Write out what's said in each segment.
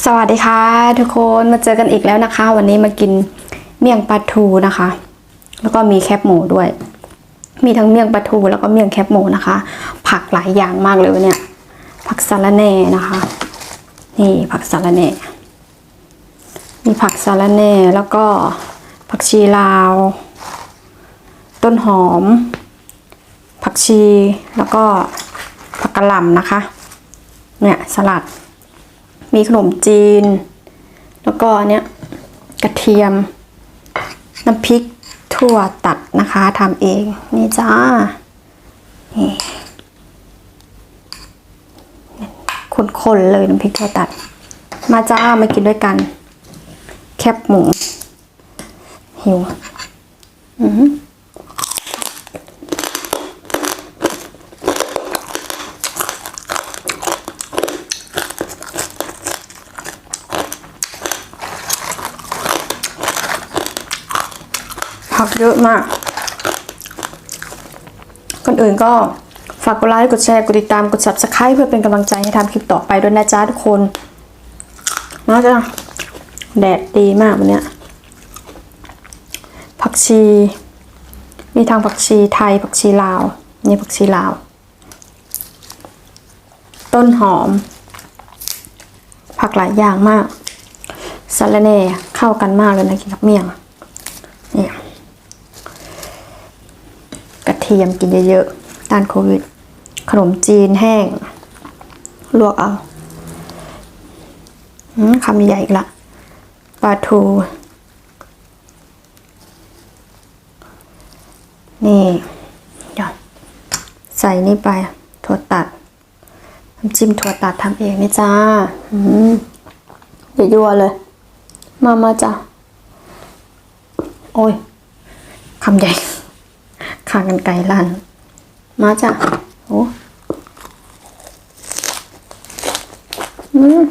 สวัสดีค่ะ ทุกคนมาเจอกันอีกแล้วนะคะ วันนี้มากินเมี่ยงปลาทูนะคะ แล้วก็มีแคบหมูด้วย มีทั้งเมี่ยงปลาทูแล้วก็เมี่ยงแคบหมูนะคะ ผักหลายอย่างมากเลยเนี่ย ผักสะระแหน่นะคะ นี่ผักสะระแหน่มีผักสะระแหน่แล้วก็ผักชีลาว ต้นหอม ผักชีแล้วก็ผักกระหล่ำนะคะ เนี่ยสลัด มีขนมจีน แล้วก็เนี้ยกระเทียม น้ำพริกถั่วตัดนะคะทำเองนี่จ้านี่คนๆเลยน้ำพริกถั่วตัด มาจ้ามากินด้วยกัน แคบหมูหิว อือ ผักเยอะมาก ก่อนอื่นก็ฝากกดไลค์ กดแชร์ กดติดตาม กด subscribe เพื่อเป็นกำลังใจให้ทำคลิปต่อไปด้วยนะจ๊ะทุกคนนะจ๊ะแดดดีมากวันเนี้ยผักชี มีทางผักชีไทยผักชีลาว นี่ผักชีลาว ต้นหอม ผักหลายอย่างมากสะระแหน่เข้ากันมากเลยนะกินกับเมี่ยง เนี่ย กระเทียมกินเยอะๆต้านโควิด ขนมจีนแห้ง ลวกเอาอคำใหญ่อีกละปลาทู นี่เดี๋ยใส่นี่ไปถั่วตัดน้ำจิ้มถั่วตัดทำเองนี่จ้าอืมเดี๋ยวยั่วเลย มามาจ้าโอ้ยคำใหญ่ ขากันไก่ลั่น มาจ้ะโอ้อืม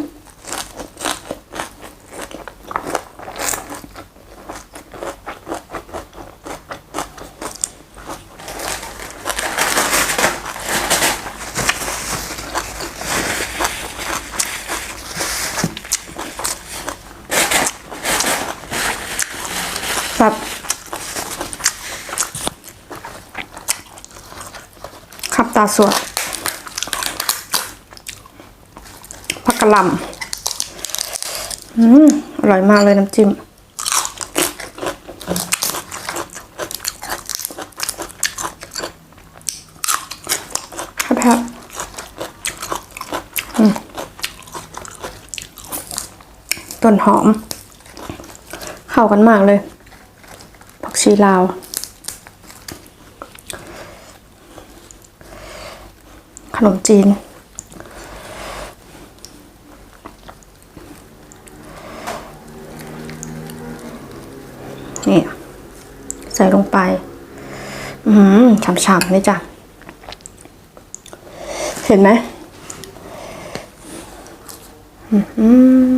าสวดผักกะหล่ำอืมอร่อยมากเลยน้ำจิ้มครับครับต้นหอม เข้ากันมากเลยผักชีลาว ขนมจีน นี่ ใส่ลงไป อืมฉ่ำๆนี่จ้ะ เห็นไหมอืม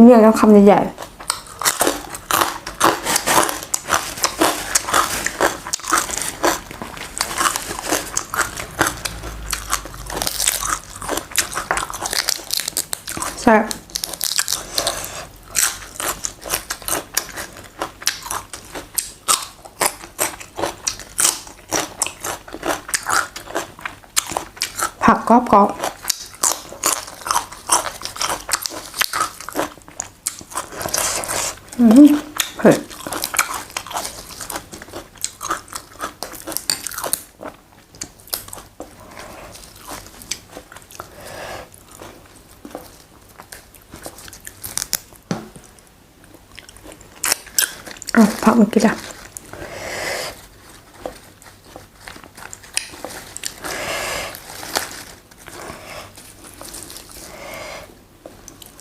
กินเมี่ยงแล้วคำใหญ่ๆซ่ผักกรอบๆ เผ็ดเอาผักมากินละ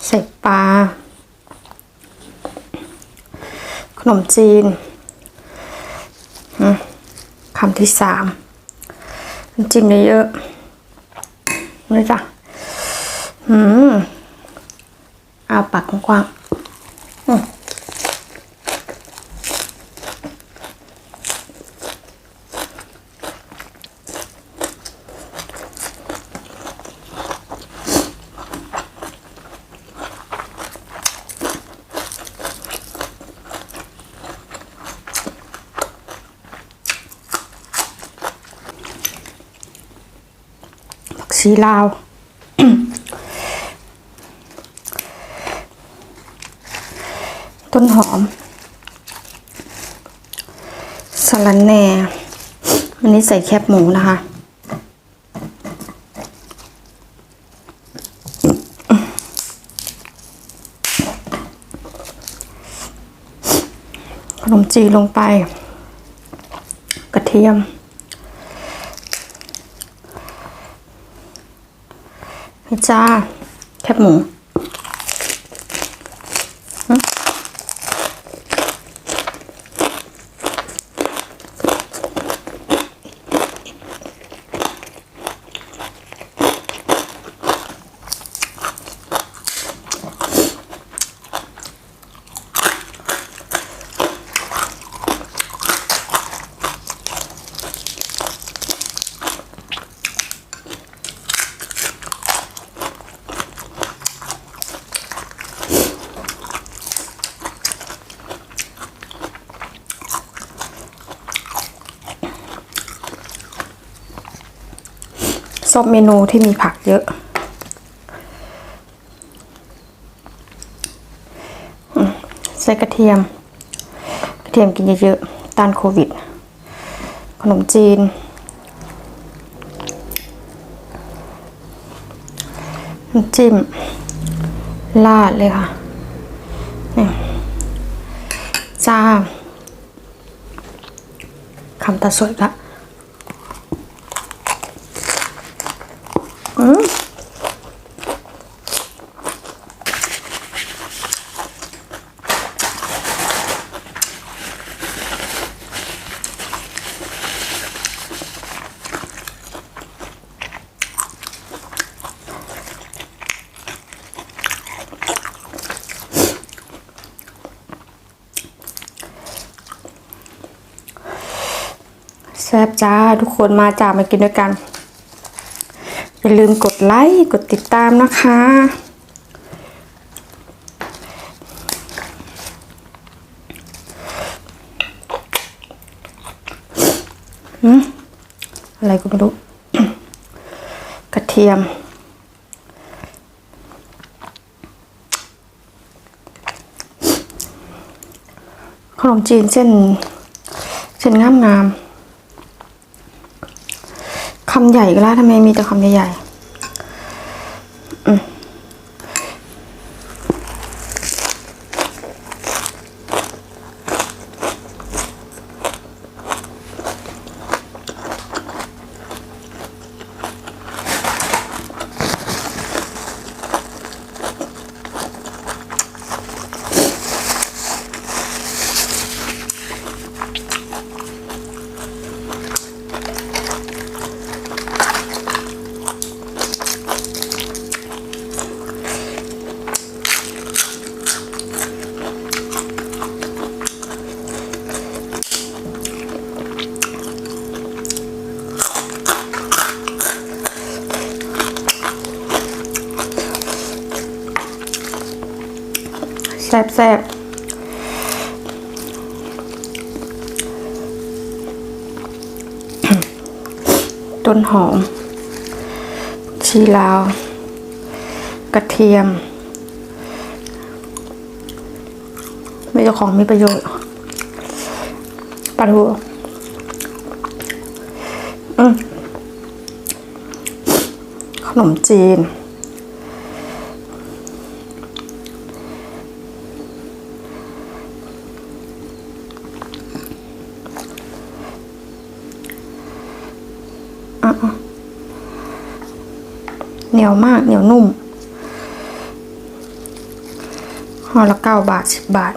ใส่ปลา ขนมจีนคำที่สามจิ้มเยอะๆนี่จ้ะอืมเอาปากกว้างๆ ผักชีลาว ต้นหอมสลันแหน่อันนี้ใส่แคบหมูนะคะขนมจีลงไป กระเทียม นี่จ้า แคบหมู ชอบเมนูที่มีผักเยอะ ใส่กระเทียม กระเทียมกินเยอะๆต้านโควิด ขนมจีน จิ้มลาดเลยค่ะนี่จ้าคำตาสวยละ แซ่บจ้าทุกคนมาจ้ามากินด้วยกัน อย่าลืมกดไลค์กดติดตามนะคะ อะไรก็ไม่รู้ กระเทียมขนมจีนเส้นเส้นงามงามำใหญ่ก็แล้วทำไมมีแต่คำใหญ่ๆ แซ่บแซ่บต้นหอม ชีลาว กระเทียมไมีเจ้าของมีประโยชน์ปลาทูขนมจีน อะอะเหนี ยวมากเหนียวนุ่มห่อละเก้าบาทสิบบาท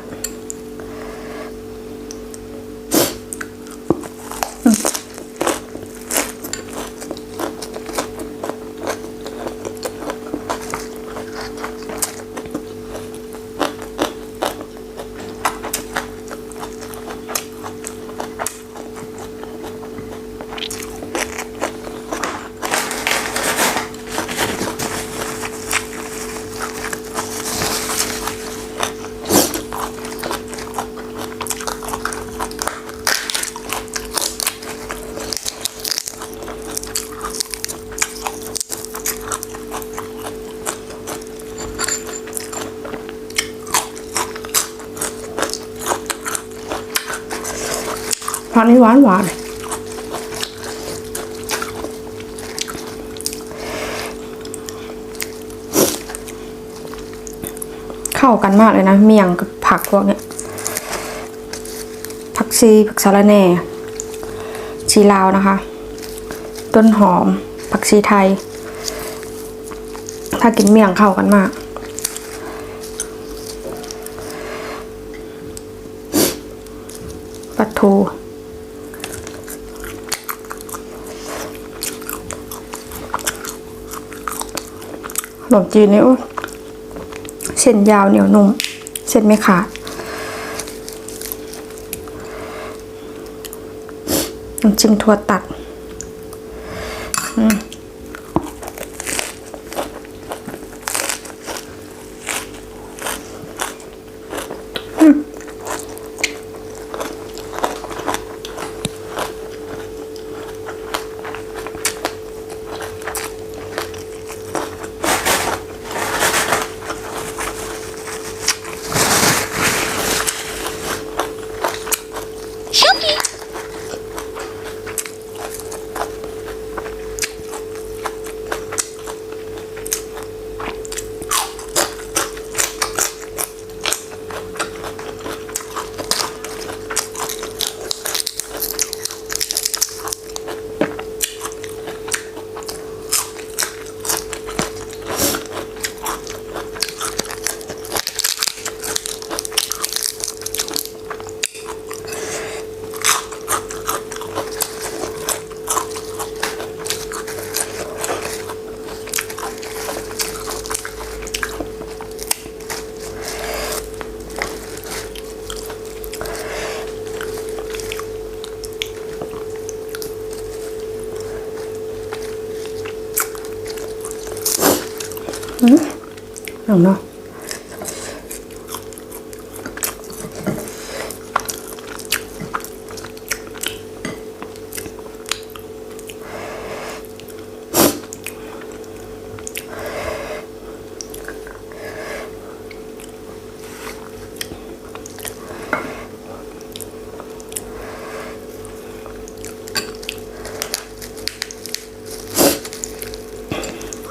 ผักนี่หวานหวานเข้ากันมากเลยนะ เมี่ยงกับผักพวกเนี้ยผักชีผักสะระแหน่ชีลาวนะคะ ต้นหอม ผักชีไทย ถ้ากินเมี่ยงเข้ากันมากปลาทู นมจีนนี่โอ้เส้นยาวเหนียวนุ่ม เส้นไม่ขาดน้ำจิ้มถั่วตัด เอาเนาะ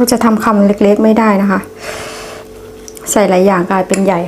ก็จะทำคำเล็กๆไม่ได้นะคะ ใส่หลายอย่างกลายเป็นใหญ่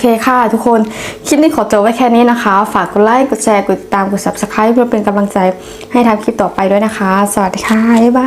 เคค่ะทุกคน คลิปนี้ขอจบไว้แค่นี้นะคะ ฝากกดไลค์ กดแชร์ กดติดตาม กด subscribe เพื่อเป็นกำลังใจให้ทำคลิปต่อไปด้วยนะคะ สวัสดีค่ะ บ๊ายบาย